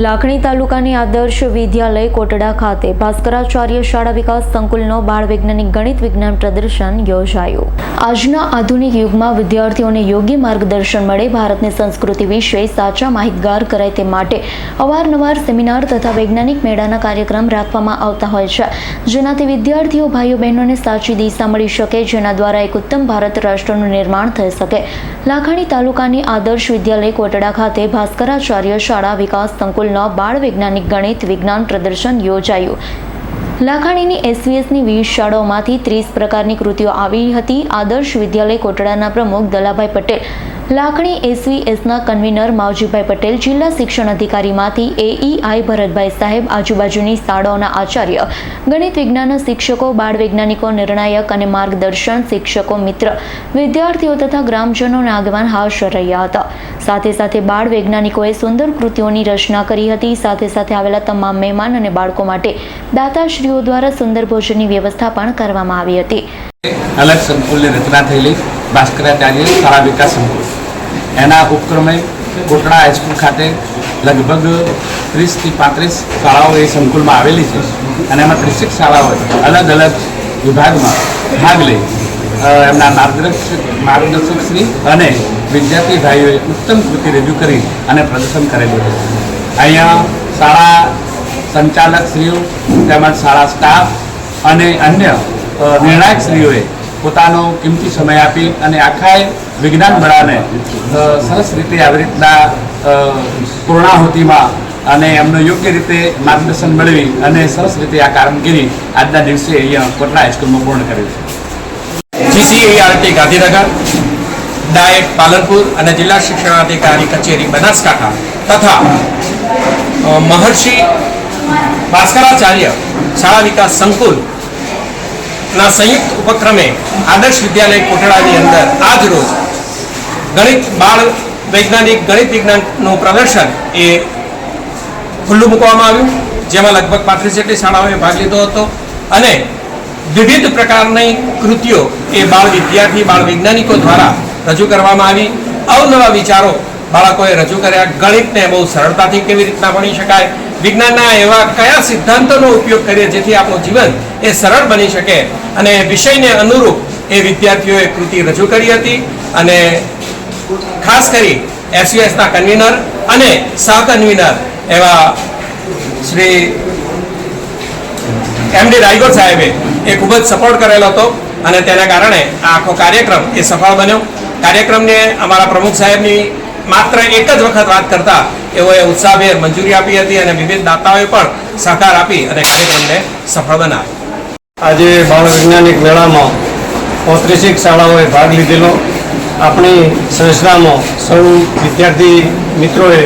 લાખણી તાલુકાની આદર્શ વિદ્યાલય કોટડા ખાતે ભાસ્કરાચાર્ય શાળા વિકાસ સંકુલનો બાળ વૈજ્ઞાનિક ગણિત વિજ્ઞાન પ્રદર્શન યોજાયું. આજના આધુનિક યુગમાં વિદ્યાર્થીઓને યોગ્ય માર્ગદર્શન મળે, ભારતની સંસ્કૃતિ વિશે સાચા માહિતગાર કરાય તે માટે અવારનવાર સેમિનાર તથા વૈજ્ઞાનિક મેળાના કાર્યક્રમ રાખવામાં આવતા હોય છે. જેનાથી વિદ્યાર્થીઓ, ભાઈઓ, બહેનોને સાચી દિશા મળી શકે, જેના દ્વારા એક ઉત્તમ ભારત રાષ્ટ્રનું નિર્માણ થઈ શકે. લાખણી તાલુકાની આદર્શ વિદ્યાલય કોટડા ખાતે ભાસ્કરાચાર્ય શાળા વિકાસ સંકુલનો બાળ વૈજ્ઞાનિક ગણિત વિજ્ઞાન પ્રદર્શન યોજાયું. લાખાણીની એસવીએસની વીસ શાળાઓમાંથી ત્રીસ પ્રકારની કૃતિઓ આવી હતી. આદર્શ વિદ્યાલય કોટડાના પ્રમુખ દલાભાઈ પટેલ લાખણી એસવીએસના કન્વીનર માવજીભાઈ પટેલ જિલ્લા શિક્ષણ અધિકારીમાંથી એઈઆઈ ભરતભાઈ સાહેબ આજુબાજુની શાળાઓના આચાર્ય, ગણિત વિજ્ઞાનના શિક્ષકો, બાળ વૈજ્ઞાનિકો, નિર્ણાયક અને માર્ગદર્શન શિક્ષકો મિત્ર, વિદ્યાર્થીઓ તથા ગ્રામજનોને આગેવાન હાજર રહ્યા હતા. સાથે સાથે બાળ વૈજ્ઞાનિકોએ સુંદર કૃતિઓની રચના કરી હતી. સાથે સાથે આવેલા તમામ મહેમાન અને બાળકો માટે દાતાશ્રીઓ દ્વારા સુંદર ભોજનની વ્યવસ્થા પણ કરવામાં આવી હતી. અલગ સંકુલની રચના થયેલી. ભાસ્કરાચાર્ય શાળા વિકાસ સંકુલ. એના ઉપક્રમે કોટડા હાઈસ્કૂલ ખાતે લગભગ ત્રીસથી પાંત્રીસ શાળાઓ એ સંકુલમાં આવેલી છે અને એમાં ત્રીસેક શાળાઓએ અલગ અલગ વિભાગમાં ભાગ લઈ એમના માર્ગદર્શક માર્ગદર્શક શ્રી અને વિદ્યાર્થી ભાઈઓએ ઉત્તમ કૃતિ રજૂ કરી અને પ્રદર્શન કરેલું છે. અહીંયા શાળા સંચાલક શ્રીઓ તેમજ શાળા સ્ટાફ અને અન્ય નિર્ણાયકશ્રીઓએ નિર્ણાયક શ્રીઓએ પોતાનો કિંમતી સમય આપી અને આખા વિજ્ઞાન મેળાને સરસ રીતે આવી રીતના પૂર્ણાહુતિમાં અને એમનું યોગ્ય રીતે માર્ગદર્શન મેળવી અને સરસ રીતે આ કામગીરી આજના દિવસે અહીંયા કોટડા હાઈસ્કૂલમાં પૂર્ણ કરી છે. જીસીઈઆરટી ગાંધીનગર, ડાયટ પાલનપુર અને જિલ્લા શિક્ષણાધિકારી કચેરી બનાસકાંઠા તથા મહર્ષિ ભાસ્કરાચાર્ય શાળા વિકાસ સંકુલ ના, સંયુક્ત ઉપક્રમે આદર્શ વિદ્યાલય કોટડાની અંદર આજ રોજ ગણિત, બાળ, વૈજ્ઞાનિક, ગણિત વિજ્ઞાનનું પ્રદર્શન એ ખુલ્લું મૂકવામાં આવ્યું. જેમાં લગભગ પાંત્રીસ જેટલી શાળાઓએ ભાગ લીધો હતો. અને વિવિધ પ્રકારની કૃતિઓ એ બાળ વિદ્યાર્થી, બાળ વૈજ્ઞાનિકો દ્વારા રજૂ કરવામાં આવી. અવનવા વિચારો બાળકોએ રજૂ કર્યા. ગણિતને બહુ સરળતાથી કેવી રીતના ભણી શકાય? વિજ્ઞાનના એવા કયા સિદ્ધાંતોનો ઉપયોગ કરીએ જેથી આપણું જીવન એ સરળ બની શકે? અને વિષયને અનુરૂપ એ વિદ્યાર્થીઓએ કૃતિ રજૂ કરી હતી અને ખાસ કરી એસયુએસના કન્વીનર અને સહકન્વીનર એવા શ્રી એમડી રાયગોર સાહેબે એ ખૂબ જ સપોર્ટ કરેલો હતો અને તેના કારણે આ આખો કાર્યક્રમ એ સફળ બન્યો. કાર્યક્રમને અમારા પ્રમુખ સાહેબની માત્ર એક જ વખત વાત કરતા એઓએ ઉત્સાહભેર મંજૂરી આપી હતી અને વિવિધ દાતાઓએ પણ સહકાર આપી અને કાર્યક્રમને સફળ બનાવ્યો. આજે બાળ વૈજ્ઞાનિક મેળામાં પોત્રીસેક શાળાઓએ ભાગ લીધેલો. આપણી સંસ્થામાં સૌ વિદ્યાર્થી મિત્રોએ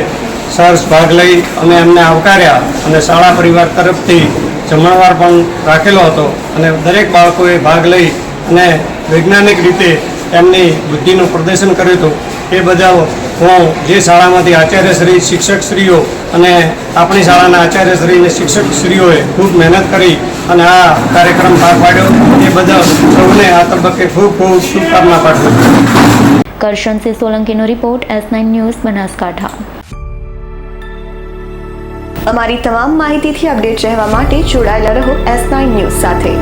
સરસ ભાગ લઈ અમે એમને આવકાર્યા અને શાળા પરિવાર તરફથી જમણવાર પણ રાખેલો હતો અને દરેક બાળકોએ ભાગ લઈ અને વૈજ્ઞાનિક રીતે એમની બુદ્ધિનું પ્રદર્શન કર્યું હતું. એ બધા હું જે શાળામાંથી આચાર્યશ્રી શિક્ષકશ્રીઓ અને આપણી શાળાના આચાર્યશ્રી અને શિક્ષકશ્રીઓએ ખૂબ મહેનત કરી અને આ કાર્યક્રમ પાર પાડ્યો. એ બધા સૌને આ તબક્કે ખૂબ ખૂબ શુભકામના પાઠવું Karshansinh સોલંકીનો report S nine news Banaskantha. અમારી તમામ માહિતીથી અપડેટ રહેવા માટે જોડાયેલા રહો એસ નાઇન ન્યૂઝ સાથે.